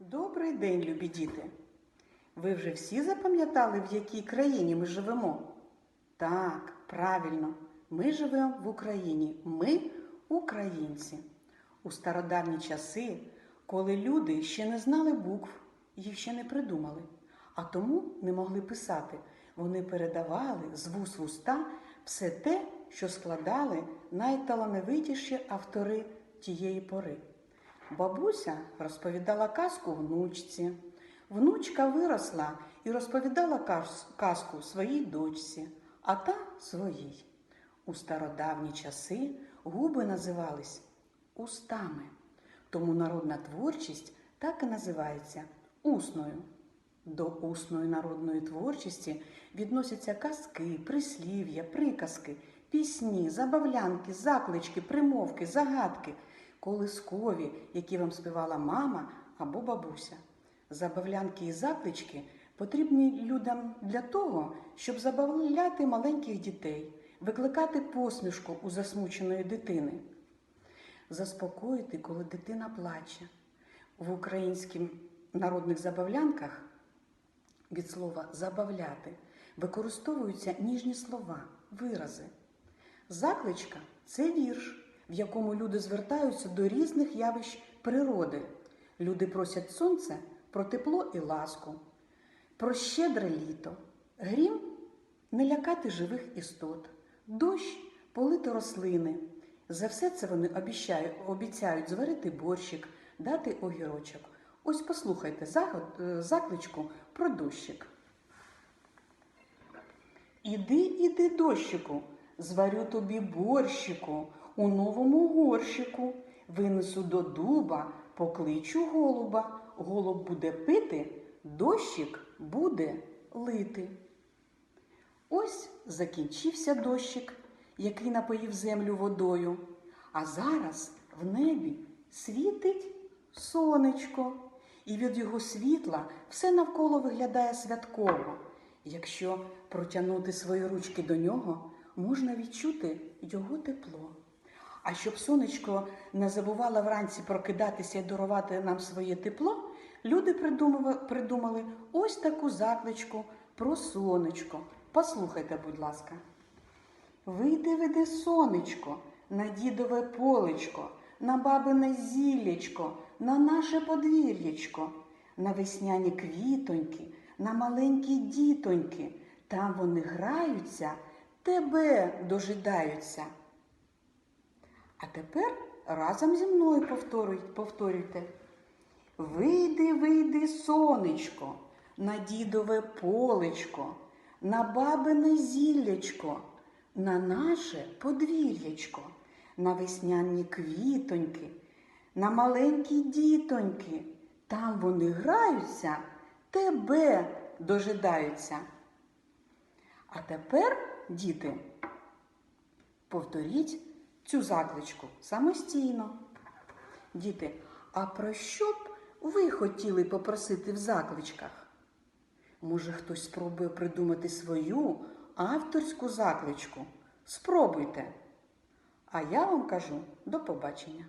Добрий день, любі діти! Ви вже всі запам'ятали, в якій країні ми живемо? Так, правильно, ми живемо в Україні. Ми українці. У стародавні часи, коли люди ще не знали букв, їх ще не придумали, а тому не могли писати, вони передавали з вуст в уста все те, що складали найталановитіші автори тієї пори. Бабуся розповідала казку внучці. Внучка виросла і розповідала казку своїй дочці, а та своїй. У стародавні часи губи називались устами. Тому народна творчість так і називається усною. До усної народної творчості відносяться казки, прислів'я, приказки, пісні, забавлянки, заклички, примовки, загадки, колискові, які вам співала мама або бабуся. Забавлянки і заклички потрібні людям для того, щоб забавляти маленьких дітей, викликати посмішку у засмученої дитини, заспокоїти, коли дитина плаче. В українських народних забавлянках від слова забавляти використовуються ніжні слова, вирази. Закличка це вірш, в якому люди звертаються до різних явищ природи. Люди просять сонце про тепло і ласку, про щедре літо, грім не лякати живих істот, дощ полити рослини. За все це вони обіцяють, обіцяють зварити борщик, дати огірочок. Ось послухайте закличку про дощик. Іди, іди, дощику, зварю тобі борщику у новому горщику. Винесу до дуба, покличу голуба. Голуб буде пити, дощик буде лити. Ось закінчився дощик, який напоїв землю водою. А зараз в небі світить сонечко, і від його світла все навколо виглядає святково. Якщо протягнути свої ручки до нього, можна відчути його тепло. А щоб сонечко не забувало вранці прокидатися і дарувати нам своє тепло, люди придумали, ось таку закличку про сонечко. Послухайте, будь ласка. Вийди, веди сонечко, на дідове полечко, на бабине зіллячко, на наше подвір'ячко, на весняні квітоньки, на маленькі дітоньки. Там вони граються, тебе дожидаються. А тепер разом зі мною повторюйте. Вийди, вийди, сонечко, на дідове полечко, на бабине зіллячко, на наше подвір'ячко, на весняні квітоньки, на маленькі дітоньки. Там вони граються, тебе дожидаються. А тепер, діти, повторіть цю закличку самостійно. Діти, а про що б ви хотіли попросити в закличках? Може, хтось спробує придумати свою авторську закличку? Спробуйте. А я вам кажу до побачення.